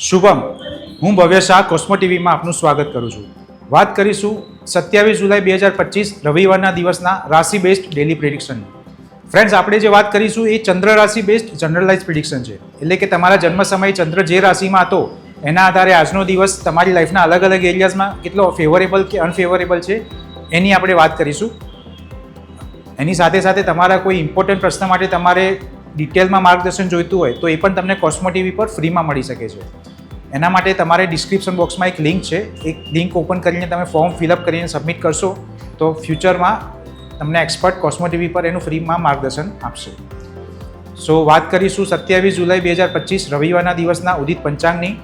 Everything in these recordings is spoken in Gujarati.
શુભમ, હું ભવ્ય શાહ કોસ્મો ટીવીમાં આપનું સ્વાગત કરું છું. વાત કરીશું સત્યાવીસ જુલાઈ બે હજાર પચીસ રવિવારના દિવસના રાશિ બેસ્ડ ડેલી પ્રિડિક્શનની ફ્રેન્ડ્સ આપણે જે વાત કરીશું એ ચંદ્ર રાશિ બેસ્ડ જનરલાઇઝ પ્રિડિક્શન છે. એટલે કે તમારા જન્મ સમયે ચંદ્ર જે રાશિમાં હતો, એના આધારે આજનો દિવસ તમારી લાઈફના અલગ અલગ એરિયાઝમાં કેટલો ફેવરેબલ કે અનફેવરેબલ છે, એની આપણે વાત કરીશું. એની સાથે સાથે તમારા કોઈ ઇમ્પોર્ટન્ટ પ્રશ્ન માટે તમારે ડિટેલમાં માર્ગદર્શન જોઈતું હોય તો એ પણ તમને કોસ્મો ટીવી પર ફ્રીમાં મળી શકે છે. એના માટે તમારે ડિસ્ક્રિપ્શન બોક્સમાં એક લિંક છે. એક લિંક ઓપન કરીને તમે ફોર્મ ફિલઅપ કરીને સબમિટ કરશો. તો ફ્યુચરમાં તમને એક્સપર્ટ કોસ્મો પર એનું ફ્રીમાં માર્ગદર્શન આપશે. સો વાત કરીશું સત્યાવીસ જુલાઈ બે હજાર પચીસ રવિવારના દિવસના ઉદિત પંચાંગની.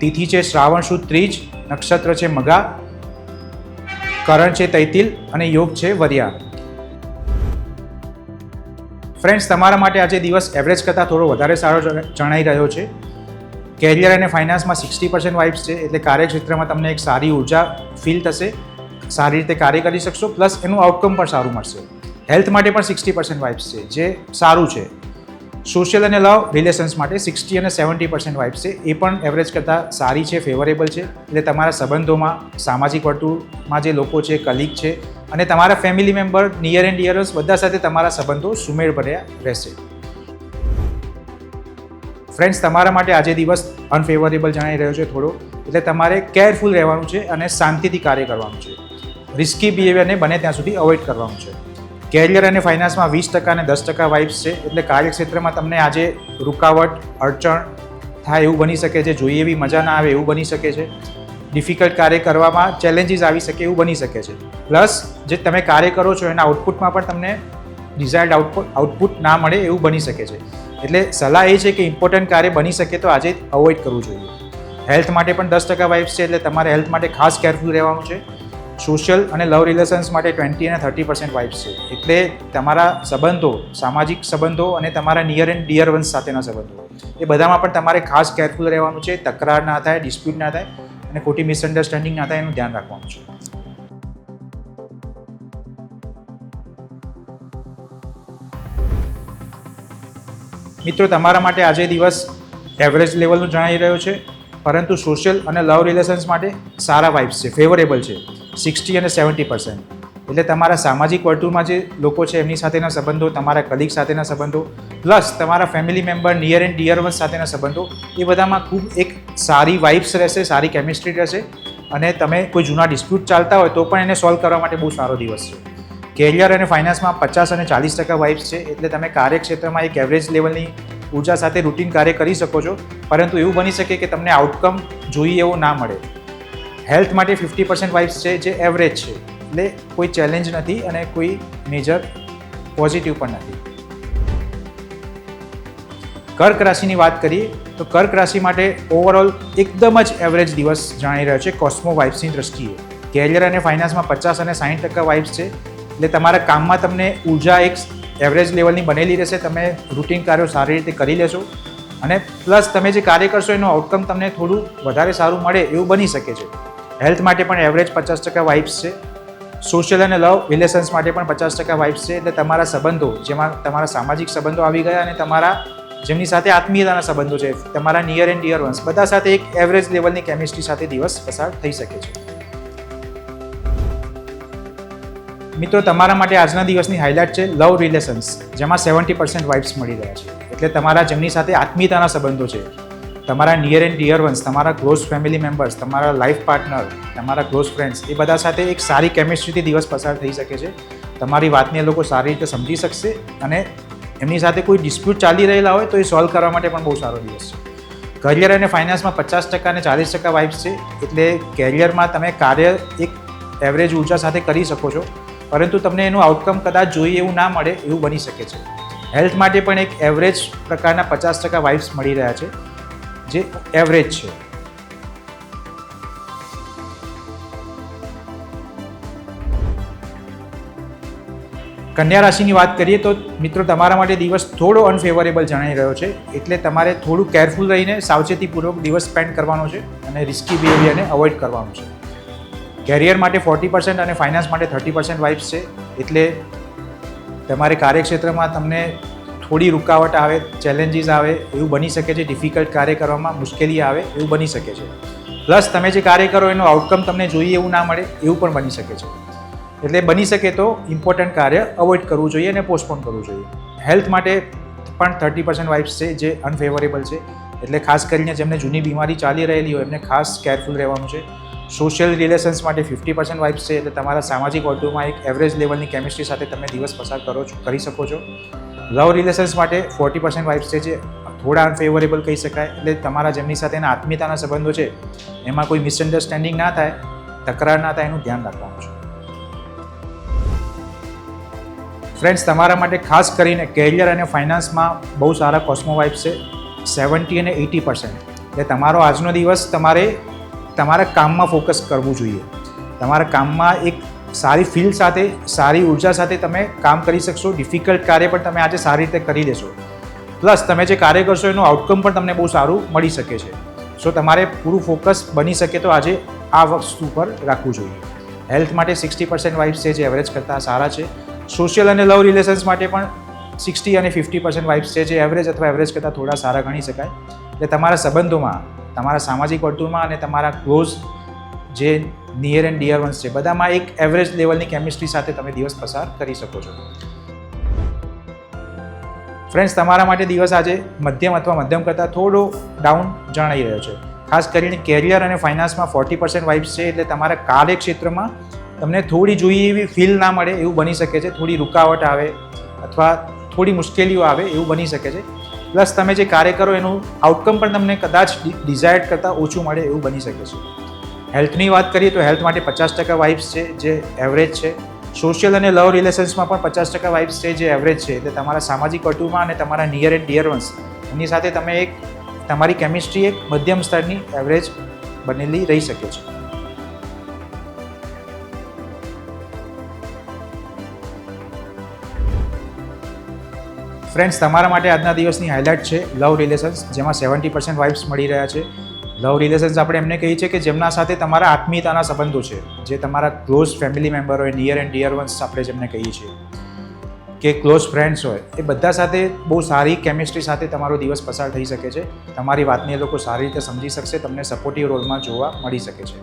તિથિ છે શ્રાવણ સુદ ત્રીજ, નક્ષત્ર છે મગા, કરણ છે તૈતિલ અને યોગ છે વરિયા. ફ્રેન્ડ્સ તમારા માટે આજે દિવસ એવરેજ કરતાં થોડો વધારે સારો જણ- જણાઈ રહ્યો છે. કેરિયર અને ફાઇનાન્સમાં સિક્સટી પર્સન્ટ વાઇબ્સ છે, એટલે કાર્યક્ષેત્રમાં તમને એક સારી ઊર્જા ફીલ થશે, સારી રીતે કાર્ય કરી શકશો પ્લસ એનું આઉટકમ પણ સારું મળશે. હેલ્થ માટે પણ સિક્સટી પર્સન્ટ વાઇબ્સ છે, જે સારું છે. સોશિયલ અને લવ રિલેશન્સ માટે સિક્સટી અને સેવન્ટી પર્સન્ટ વાઇબ્સ છે, એ પણ એવરેજ કરતાં સારી છે ફેવરેબલ છે. એટલે તમારા સંબંધોમાં, સામાજિક વર્તુળમાં જે લોકો છે કલીગ છે, અને તમારા family member near and dearers બધા સાથે તમારા સંબંધો સુમેળ ભર્યા રહેશે. ફ્રેન્ડ્સ તમારા માટે આજે દિવસ અનફેવરેબલ જણાઈ રહ્યો છે થોડો. એટલે તમારે કેરફુલ રહેવાનું છે અને શાંતિથી કાર્ય કરવાનું છે. રિસ્કી બિહેવિયરને બને ત્યાં સુધી અવોઇડ કરવાનું છે. કેરિયર અને ફાઇનાન્સમાં વીસ ટકા અને દસ ટકા વાઇબ્સ છે. એટલે કાર્યક્ષેત્રમાં તમને આજે રૂકાવટ, અડચણ થાય એવું બની શકે છે. જોઈએ એવી મજા ના આવે એવું બની શકે છે. ડિફિકલ્ટ કાર્ય કરવામાં ચેલેન્જીસ આવી શકે એવું બની શકે છે. પ્લસ જે તમે કાર્ય કરો છો એના આઉટપુટમાં પણ તમને ડિઝાયર્ડ આઉટપુટ આઉટપુટ ના મળે એવું બની શકે છે. એટલે સલાહ એ છે કે ઇમ્પોર્ટન્ટ કાર્ય બની શકે તો આજે અવોઇડ કરવું જોઈએ. હેલ્થ માટે પણ દસ ટકા વાઇબ્સ છે એટલે તમારે હેલ્થ માટે ખાસ કેરફુલ રહેવાનું છે. સોશિયલ અને લવ રિલેશન્સ માટે ટ્વેન્ટી અને થર્ટી પર્સન્ટ વાઇબ્સ છે. એટલે તમારા સંબંધો, સામાજિક સંબંધો અને તમારા નિયર એન્ડ ડિયર વન્સ સાથેના સંબંધો. એ બધામાં પણ તમારે ખાસ કેરફુલ રહેવાનું છે. તકરાર ના થાય ડિસ્પ્યુટ ના થાય અને ખોટી મિસઅન્ડરસ્ટેન્ડિંગ ના થાય એનું ધ્યાન રાખવાનું છે. મિત્રો, તમારા માટે આજે દિવસ એવરેજ લેવલનું જણાઈ રહ્યો છે, પરંતુ સોશિયલ અને લવ રિલેશન્સ માટે સારા વાઇબ્સ છે ફેવરેબલ છે સિક્સટી અને સેવન્ટી પર્સન્ટ એટલે તમારા સામાજિક વર્તુળમાં જે લોકો છે, એમની સાથેના સંબંધો, તમારા કલીગ સાથેના સંબંધો પ્લસ તમારા family member near and dear ones સાથેના સંબંધો, એ બધામાં ખૂબ એક સારી વાઇબ્સ રહેશે, સારી કેમિસ્ટ્રી રહેશે, અને તમે કોઈ જૂના ડિસ્પ્યુટ ચાલતા હોય તો પણ એને સોલ્વ કરવા માટે બહુ સારો દિવસ છે. કેરિયર અને ફાઇનાન્સમાં પચાસ અને ચાલીસ ટકા વાઇબ્સ છે, એટલે તમે કાર્યક્ષેત્રમાં એક એવરેજ લેવલની ઊર્જા સાથે રૂટીન કાર્ય કરી શકો છો, પરંતુ એવું બની શકે કે તમને આઉટકમ જોઈએ એવો ના મળે. હેલ્થ માટે ફિફ્ટી પર્સન્ટ વાઇબ્સ છે, જે એવરેજ છે, એટલે કોઈ ચેલેન્જ નથી અને કોઈ મેજર પોઝિટિવ પણ નથી. કર્ક રાશિની વાત કરીએ, તો કર્ક રાશિ માટે ઓવરઓલ એકદમ જ એવરેજ દિવસ જણાઈ રહ્યો છે કોસ્મો વાઇબ્સની દ્રષ્ટિએ. કેરિયર અને ફાઇનાન્સમાં પચાસ અને સાઠ ટકા વાઇબ્સ છે એટલે તમારા કામમાં તમને ઊર્જા એક એવરેજ લેવલની બનેલી રહેશે. તમે રૂટીન કાર્યો સારી રીતે કરી લેશો અને પ્લસ તમે જે કાર્ય કરશો એનું આઉટકમ તમને થોડું વધારે સારું મળે એવું બની શકે છે. હેલ્થ માટે પણ એવરેજ પચાસ ટકા વાઇબ્સ છે. સોશિયલ અને લવ રિલેશન્સ માટે પણ પચાસ ટકા વાઇબ્સ છે. એટલે તમારા સંબંધો, જેમાં તમારા સામાજિક સંબંધો આવી ગયા અને તમારા, જેમની સાથે આત્મીયતાના સંબંધો છે, તમારા નિયર એન્ડ ડિયર વન્સ બધા સાથે એક એવરેજ લેવલની કેમિસ્ટ્રી સાથે દિવસ પસાર થઈ શકે છે. મિત્રો, તમારા માટે આજના દિવસની હાઇલાઇટ છે લવ રિલેશન્સ જેમાં સેવન્ટી પર્સન્ટ વાઇફ્સ મળી રહ્યા છે. એટલે તમારા જેમની સાથે આત્મીયતાના સંબંધો છે, તમારા નિયર એન્ડ ડિયર વન્સ તમારા ક્લોઝ ફેમિલી મેમ્બર્સ તમારા લાઈફ પાર્ટનર તમારા ક્લોઝ ફ્રેન્ડ્સ એ બધા સાથે એક સારી કેમિસ્ટ્રીથી દિવસ પસાર થઈ શકે છે. તમારી વાતને એ લોકો સારી રીતે સમજી શકશે અને એમની સાથે કોઈ ડિસ્પ્યુટ ચાલી રહેલા હોય તો એ સોલ્વ કરવા માટે પણ બહુ સારો દિવસ છે. કરિયર અને ફાઇનાન્સમાં પચાસ ટકા અને ચાલીસ ટકા વાઇફ્સ છે, એટલે કેરિયરમાં તમે કાર્ય એક એવરેજ ઊર્જા સાથે કરી શકો છો. પરંતુ તમને એનું આઉટકમ કદાચ જોઈએ એવું ના મળે, એવું બની શકે છે. હેલ્થ માટે પણ એક એવરેજ પ્રકારના પચાસ ટકા વાઇફ્સ મળી રહ્યા છે, જે એવરેજ છે. કન્યા રાશિની વાત કરીએ તો મિત્રો તમારા માટે દિવસ થોડો અનફેવરેબલ જણાઈ રહ્યો છે, એટલે તમારે થોડું કેરફુલ રહીને સાવચેતીપૂર્વક દિવસ સ્પેન્ડ કરવાનો છે અને રિસ્કી બિહેવિયરને અવોઇડ કરવાનું છે. કેરિયર માટે ફોર્ટી પર્સન્ટ અને ફાઇનાન્સ માટે થર્ટી પર્સન્ટ વાઇફ્સ છે. એટલે તમારે કાર્યક્ષેત્રમાં તમને થોડી રૂકાવટ આવે ચેલેન્જીસ આવે, એવું બની શકે છે ડિફિકલ્ટ કાર્ય કરવામાં મુશ્કેલી આવે, એવું બની શકે છે. પ્લસ તમે જે કાર્ય કરો એનું આઉટકમ તમને જોઈએ એવું ના મળે, એવું પણ બની શકે છે. એટલે બની શકે તો ઇમ્પોર્ટન્ટ કાર્ય અવોઇડ કરવું જોઈએ અને પોસ્ટપોન કરવું જોઈએ. હેલ્થ માટે પણ થર્ટી પર્સન્ટ વાઇફ્સ છે, જે અનફેવરેબલ છે. એટલે ખાસ કરીને જેમને જૂની બીમારી ચાલી રહેલી હોય, એમને ખાસ કેરફુલ રહેવાનું છે. સોશિયલ રિલેશન્સ માટે ફિફ્ટી પર્સન્ટ વાઇબ્સ છે, એટલે તમારા સામાજિક વર્તુળમાં એક એવરેજ લેવલની કેમિસ્ટ્રી સાથે તમે દિવસ પસાર કરો છો, કરી શકો છો. લવ રિલેશન્સ માટે ફોર્ટી પર્સન્ટ વાઇબ્સ છે જે થોડા અનફેવરેબલ કહી શકાય, એટલે તમારા જેમની સાથેના આત્મીયતાના સંબંધો છે, એમાં કોઈ મિસઅન્ડરસ્ટેન્ડિંગ ના થાય, તકરાર ના થાય, એનું ધ્યાન રાખવાનું છે. ફ્રેન્ડ્સ તમારા માટે ખાસ કરીને કેરિયર અને ફાઇનાન્સમાં બહુ સારા કોસ્મો વાઇબ્સ છે સેવન્ટી અને એટી પર્સન્ટ એટલે તમારો આજનો દિવસ તમારે તમારા કામમાં ફોકસ કરવું જોઈએ. તમારા કામમાં એક સારી ફીલ સાથે, સારી ઊર્જા સાથે તમે કામ કરી શકશો. ડિફિકલ્ટ કાર્ય પણ તમે આજે સારી રીતે કરી દેશો. પ્લસ તમે જે કાર્ય કરશો, એનું આઉટકમ પણ તમને બહુ સારું મળી શકે છે. સો તમારે પૂરું ફોકસ બની શકે તો આજે આ વસ્તુ પર રાખવું જોઈએ. હેલ્થ માટે સિક્સટી પર્સન્ટ વાઇબ્સ છે જે એવરેજ કરતાં સારા છે. સોશિયલ અને લવ રિલેશન્સ માટે પણ સિક્સટી અને ફિફ્ટી પર્સન્ટ વાઇફ્સ છે જે એવરેજ અથવા એવરેજ કરતાં થોડા સારા ગણી શકાય. એટલે તમારા સંબંધોમાં તમારા સામાજિક વર્તુળમાં અને તમારા ક્લોઝ જે નિયર એન્ડ ડિયર વન્સ છે, બધામાં એક એવરેજ લેવલની કેમિસ્ટ્રી સાથે તમે દિવસ પસાર કરી શકો છો. ફ્રેન્ડ્સ તમારા માટે દિવસ આજે મધ્યમ અથવા મધ્યમ કરતાં થોડો ડાઉન જણાઈ રહ્યો છે. ખાસ કરીને કેરિયર અને ફાઇનાન્સમાં ફોર્ટી પર્સન્ટ વાઇબ્સ છે એટલે તમારા કાર્યક્ષેત્રમાં તમને થોડી જોઈએ એવી ફીલ ના મળે એવું બની શકે છે, થોડી રૂકાવટ આવે અથવા થોડી મુશ્કેલીઓ આવે એવું બની શકે છે. પ્લસ તમે જે કાર્ય કરો એનું આઉટકમ પણ તમને કદાચ ડિઝાયર્ડ કરતાં ઓછું મળે એવું બની શકે છે. હેલ્થની વાત કરીએ તો હેલ્થ માટે પચાસ ટકા વાઇબ્સ છે, જે એવરેજ છે. સોશિયલ અને લવ રિલેશન્સમાં પણ પચાસ ટકા વાઇબ્સ છે, જે એવરેજ છે. એટલે તમારા સામાજિક કટુંબમાં અને તમારા નિયર એન્ડ ડિયર વન્સ એની સાથે તમે એક, તમારી કેમિસ્ટ્રી એક મધ્યમ સ્તરની એવરેજ બનેલી રહી શકે છે. ફ્રેન્ડ્સ તમારા માટે આજના દિવસની હાઇલાઇટ છે લવ રિલેશન્સ જેમાં સેવન્ટી પર્સન્ટ વાઇફ્સ મળી રહ્યા છે. લવ રિલેશન્સ આપણે એમને કહીએ છીએ કે જેમના સાથે તમારા આત્મીયતાના સંબંધો છે, જે તમારા ક્લોઝ ફેમિલી મેમ્બર હોય નિયર એન્ડ ડિયર વન્સ આપણે જેમને કહીએ છીએ. કે ક્લોઝ ફ્રેન્ડ્સ હોય, એ બધા સાથે બહુ સારી કેમિસ્ટ્રી સાથે તમારો દિવસ પસાર થઈ શકે છે. તમારી વાતને એ લોકો સારી રીતે સમજી શકશે, તમને સપોર્ટિવ રોલમાં જોવા મળી શકે છે.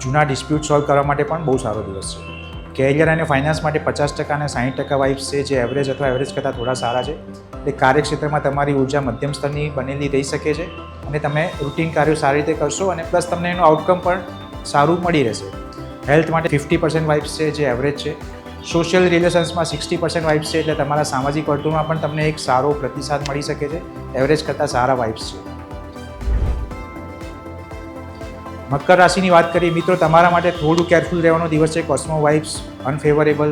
જૂના ડિસ્પ્યુટ સોલ્વ કરવા માટે પણ બહુ સારો દિવસ છે. કેરિયર અને ફાઇનાન્સ માટે પચાસ ટકા અને સાઠ ટકા વાઇફ્સ છે, જે એવરેજ અથવા એવરેજ કરતાં થોડા સારા છે. એટલે કાર્યક્ષેત્રમાં તમારી ઊર્જા મધ્યમ સ્તરની બનેલી રહી શકે છે અને તમે રૂટીન કાર્યો સારી રીતે કરશો અને પ્લસ તમને એનું આઉટકમ પણ સારું મળી રહેશે. હેલ્થ માટે ફિફ્ટી પર્સન્ટ વાઇફ્સ છે, જે એવરેજ છે. સોશિયલ રિલેશન્સમાં સિક્સટી પર્સન્ટ વાઇફ્સ છે, એટલે તમારા સામાજિક વર્તુળમાં પણ તમને એક સારો પ્રતિસાદ મળી શકે છે. એવરેજ કરતાં સારા વાઇફ્સ છે. મકર રાશિની વાત કરીએ, મિત્રો, તમારા માટે થોડું કેરફુલ રહેવાનો દિવસ છે. કોસ્મો વાઇબ્સ અનફેવરેબલ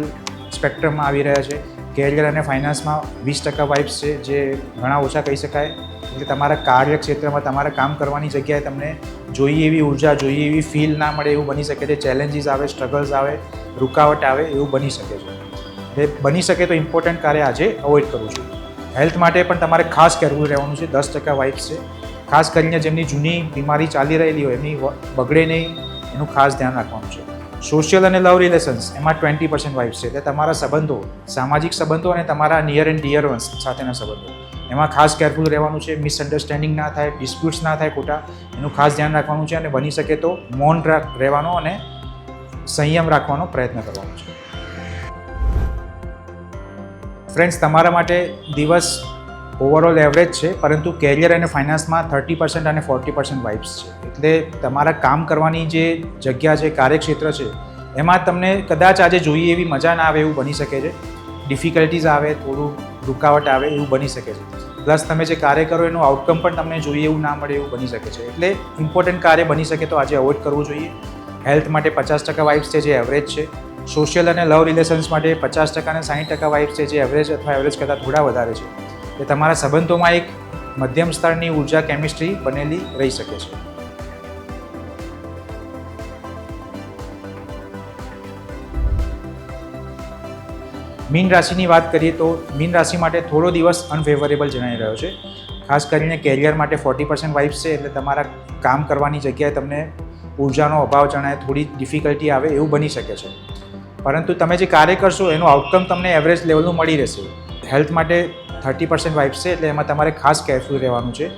સ્પેક્ટ્રમમાં આવી રહ્યા છે. કેરિયર અને ફાઇનાન્સમાં વીસ ટકા વાઇબ્સ છે, જે ઘણા ઓછા કહી શકાય. એટલે તમારા કાર્યક્ષેત્રમાં તમારા કામ કરવાની જગ્યાએ તમને જોઈએ એવી ઊર્જા, જોઈએ એવી ફીલ ના મળે એવું બની શકે છે. ચેલેન્જીસ આવે સ્ટ્રગલ્સ આવે, રૂકાવટ આવે એવું બની શકે છે. એટલે બની શકે તો ઇમ્પોર્ટન્ટ કાર્ય આજે અવોઇડ કરવું જોઈએ હેલ્થ માટે પણ તમારે ખાસ કેરફુલ રહેવાનું છે. દસ ટકા વાઇબ્સ છે. ખાસ કરીને જેમની જૂની બીમારી ચાલી રહેલી હોય, એમની બગડે નહીં, એનું ખાસ ધ્યાન રાખવાનું છે. સોશિયલ અને લવ રિલેશન્સ એમાં ટ્વેન્ટી પર્સન્ટ વાઇફ છે. એટલે તમારા સંબંધો, સામાજિક સંબંધો અને તમારા નિયર એન્ડ ડિયર વન્સ સાથેના સંબંધો. એમાં ખાસ કેરફુલ રહેવાનું છે મિસઅન્ડરસ્ટેન્ડિંગ ના થાય ડિસ્પ્યુટ્સ ના થાય ખોટા, એનું ખાસ ધ્યાન રાખવાનું છે અને બની શકે તો મૌન રહેવાનો અને સંયમ રાખવાનો પ્રયત્ન કરવાનો છે. ફ્રેન્ડ્સ તમારા માટે દિવસ ઓવરઓલ એવરેજ છે, પરંતુ કેરિયર અને ફાઇનાન્સમાં થર્ટી પર્સન્ટ અને ફોર્ટી પર્સન્ટ વાઇબ્સ છે. એટલે તમારા કામ કરવાની જે જગ્યા છે, કાર્યક્ષેત્ર છે, એમાં તમને કદાચ આજે જોઈએ એવી મજા ના આવે એવું બની શકે છે. ડિફિકલ્ટીઝ આવે, થોડું રૂકાવટ આવે એવું બની શકે છે. પ્લસ તમે જે કાર્ય કરો એનું આઉટકમ પણ તમને જોઈએ એવું ના મળે એવું બની શકે છે. એટલે ઇમ્પોર્ટન્ટ કાર્ય બની શકે તો આજે અવોઇડ કરવું જોઈએ. હેલ્થ માટે પચાસ ટકા વાઇબ્સ છે જે એવરેજ છે. સોશિયલ અને લવ રિલેશન્સ માટે પચાસ ટકા અને સાઠ ટકા વાઇબ્સ છે જે એવરેજ અથવા એવરેજ કરતાં થોડા વધારે છે. એ તમારા સંબંધોમાં એક મધ્યમ સ્તરની ઊર્જા કેમિસ્ટ્રી બનેલી રહી શકે છે. મીન રાશિની વાત કરીએ તો મીન રાશિ માટે થોડો દિવસ અનફેવરેબલ જણાઈ રહ્યો છે. ખાસ કરીને કેરિયર માટે ફોર્ટી પર્સન્ટ વાઇફ છે એટલે તમારા કામ કરવાની જગ્યાએ તમને ઉર્જાનો અભાવ જણાય, થોડી ડિફિકલ્ટી આવે એવું બની શકે છે. પરંતુ તમે જે કાર્ય કરશો એનું આઉટકમ તમને એવરેજ લેવલનું મળી રહેશે. હેલ્થ માટે થર્ટી પર્સન્ટ વાઇબ્સ છે એટલે એમાં તમારે ખાસ કેરફુલ રહેવાનું છે.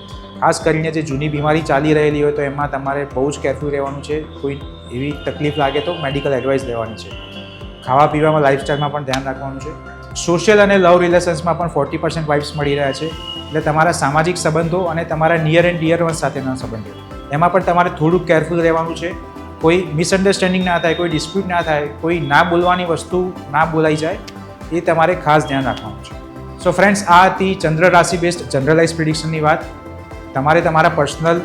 ખાસ કરીને જે જૂની બીમારી ચાલી રહેલી હોય તો એમાં તમારે બહુ જ કેરફુલ રહેવાનું છે. કોઈ એવી તકલીફ લાગે તો મેડિકલ એડવાઇસ લેવાની છે. ખાવા પીવામાં લાઇફસ્ટાઇલમાં પણ ધ્યાન રાખવાનું છે. સોશિયલ અને લવ રિલેશન્સમાં પણ ફોર્ટી પર્સન્ટ વાઇબ્સ મળી રહ્યા છે. એટલે તમારા સામાજિક સંબંધો અને તમારા નિયર એન્ડ ડિયર વન સાથેના સંબંધો. એમાં પણ તમારે થોડુંક કેરફુલ રહેવાનું છે. કોઈ મિસઅન્ડરસ્ટેન્ડિંગ ના થાય, કોઈ ડિસ્પ્યુટ ના થાય, કોઈ ના બોલવાની વસ્તુ ના બોલાઈ જાય, એ તમારે ખાસ ધ્યાન રાખવાનું છે. સો ફ્રેન્ડ્સ આ હતી ચંદ્ર રાશિ બેસ્ડ જનરલાઇઝ પ્રિડિક્શનની વાત. તમારે તમારા પર્સનલ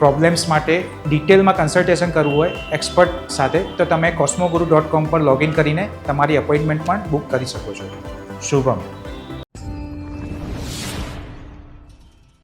પ્રોબ્લેમ્સ માટે ડિટેલમાં કન્સલ્ટેશન કરવું હોય એક્સપર્ટ સાથે, તો તમે કોસ્મોગુરુ ડોટ કોમ પર લોગિન કરીને તમારી અપોઇન્ટમેન્ટ પણ બુક કરી શકો છો. શુભમ.